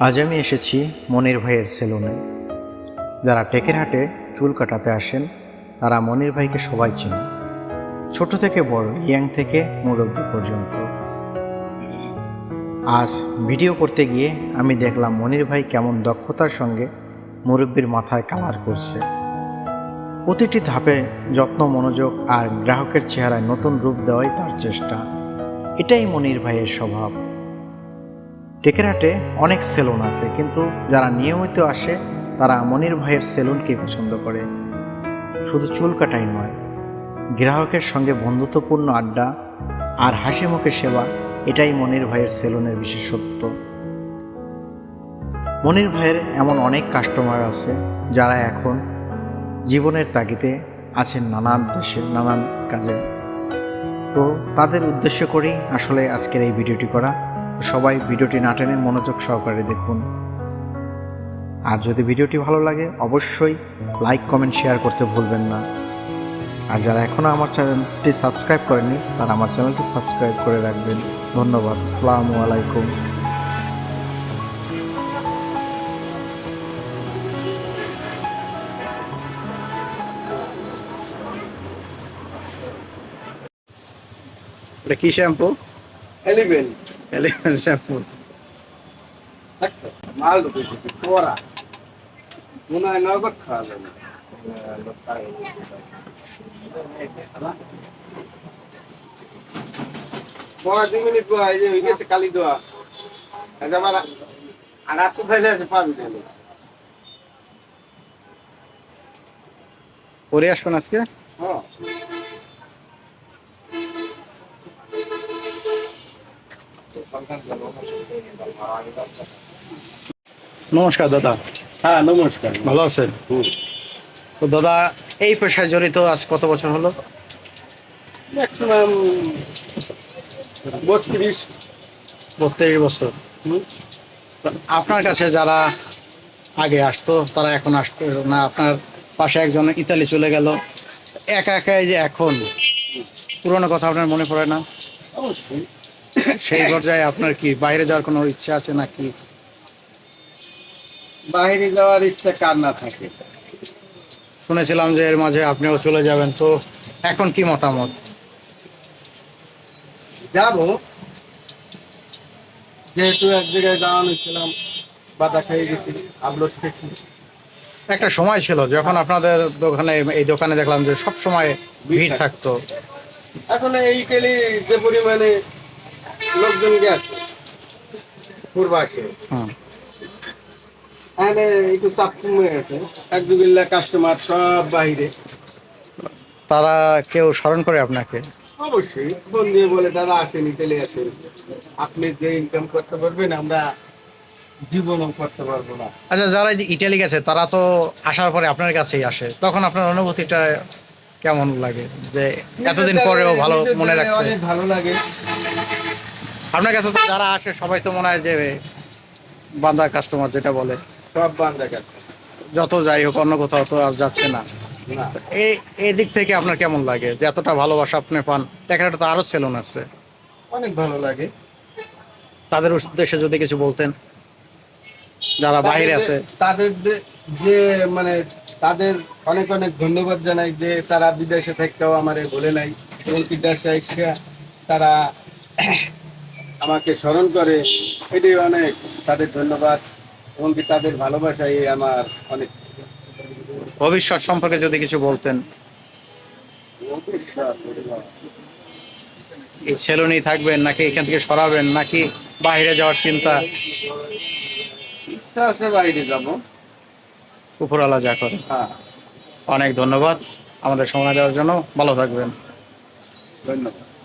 আজ আমি এসেছি মনির ভাইয়ের সেলুনে। যারা টেকের হাটে চুল কাটাতে আসেন, তারা মনির ভাইকে সবাই চেনে। ছোট থেকে বড়, ইয়াং থেকে মুরব্বী পর্যন্ত। আজ ভিডিও করতে গিয়ে আমি দেখলাম মনির ভাই কেমন দক্ষতার সঙ্গে মুরব্বীর মাথায় কালার করছে। প্রতিটি ধাপে যত্ন, মনোযোগ আর গ্রাহকের চেহারায় নতুন রূপ দেওয়াই তার চেষ্টা। এটাই মনির ভাইয়ের স্বভাব। টেকেরাটে অনেক সেলুন আছে, কিন্তু যারা নিয়মিত আসে, তারা মনির ভাইয়ের সেলুনকে পছন্দ করে। শুধু চুল কাটাই নয়, গ্রাহকের সঙ্গে বন্ধুত্বপূর্ণ আড্ডা আর হাসি মুখে সেবা, এটাই মনির ভাইয়ের সেলুনের বিশেষত্ব। মনির ভাইয়ের এমন অনেক কাস্টমার আছে, যারা এখন জীবনের তাগিদে আছেন নানান দেশে নানান কাজে। তো তাদের উদ্দেশ্য করেই আসলে আজকের এই ভিডিওটি করা। সবাই ভিডিওটি না টেনে মনোযোগ সহকারে দেখুন। আর যদি ভিডিওটি ভালো লাগে, অবশ্যই লাইক, কমেন্ট, শেয়ার করতে ভুলবেন না। আর যারা এখনও আমার চ্যানেলটি সাবস্ক্রাইব করেননি, তারা আমার চ্যানেলটি সাবস্ক্রাইব করে রাখবেন। ধন্যবাদ। আসসালামু আলাইকুম। এটা কি শ্যাম্পু? এলিভেন এলিফ্যান্ট শ্যাম্পু আচ্ছা মাল ঢুকেছে পোড়া মনে হয় নগদ খাওয়া যাবে। দুই মিনিট পোড়া এই যে হয়ে গেছে কালি দোয়া। এটা আবার আর আসু থাইলে আছে পাবি পরে আসবেন আজকে? হ্যাঁ। নমস্কার দাদা। হ্যাঁ নমস্কার। ভালো আছেন? তো দাদা এই পেশায় জড়িত আজ কত বছর হলো? ম্যাক্সিমাম বত্রিশ। বত্রিশ বছর। আপনার কাছে যারা আগে আসতো তারা এখন আসতো না? আপনার পাশে একজন ইতালি চলে গেল। একা একা এই যে এখন? পুরোনো কথা আপনার মনে পড়ে না? অবশ্যই। সেই পর্যায়ে আপনার কি বাইরে যাওয়ার কোনো ইচ্ছা আছে নাকি? বাইরে যাওয়ার ইচ্ছা কার না থাকে। শুনেছিলাম যে এর মাঝে আপনিও চলে যাবেন তো এখন কি মতামত? যাব। যেহেতু এক জায়গায় যাওয়া হয়েছিলাম বাধা খেয়ে গেছি আপলোড খেয়েছি একটা সময় ছিল যখন আপনাদের দোকানে এই দোকানে দেখলাম যে সব সময় ভিড় থাকতো। এখন এই কেলি যে পরিমাণে লোকজন গেছে পূর্বাসে। এখানে একটু চাপ কমে গেছে। এক দুবিল্লা কাস্টমার সব বাইরে। তারা কেউ স্মরণ করে আপনাকে? অবশ্যই। ফোন দিয়ে বলে দাদা আসেন ইটালি আসেন আপনি যে ইনকাম করতে পারবেন আমরা জীবনও করতে পারব না। আচ্ছা যারা যে ইটালি গেছে তারা তো আসার পরে আপনার কাছেই আসে। তখন আপনার অনুভূতিটা কেমন লাগে? যে এতদিন পরেও ভালো মনে রাখছে। অনেক ভালো লাগে। আপনার কাছে তো যারা আসে সবাই তো মনে হয় যে বান্দা কাস্টমার যেটা বলে। সব গেছে যত যাই হোক অন্য কোথাও তো আর যাচ্ছে না। এই এই দিক থেকে আপনার কেমন লাগে? যে এতটা ভালোবাসা আপনি পান টেকাটা তো আরও সেলুন আছে। অনেক ভালো লাগে। তাদের উদ্দেশ্যে যদি কিছু বলতেন। যারা বাইরে আছে। তাদের যে- যে মানে তাদের অনেক অনেক ধন্যবাদ জানাই যে তারা বিদেশে থেকেও আমারে বলে নাই। এবং বিদেশে এসে তারা আমাকে স্মরণ করে এটাই অনেক। তাদের ধন্যবাদ এবং কি তাদের ভালোবাসাই আমার অনেক। ভবিষ্যৎ সম্পর্কে যদি কিছু বলতেন। এই সেলুনেই থাকবেন নাকি এখান থেকে সরাবেন নাকি বাইরে যাওয়ার চিন্তা? ইচ্ছা আছে বাইরে যাব। উপরওয়ালা যা করে। হ্যাঁ। অনেক ধন্যবাদ। আমাদের সময় দেওয়ার জন্য ভালো থাকবেন। ধন্যবাদ।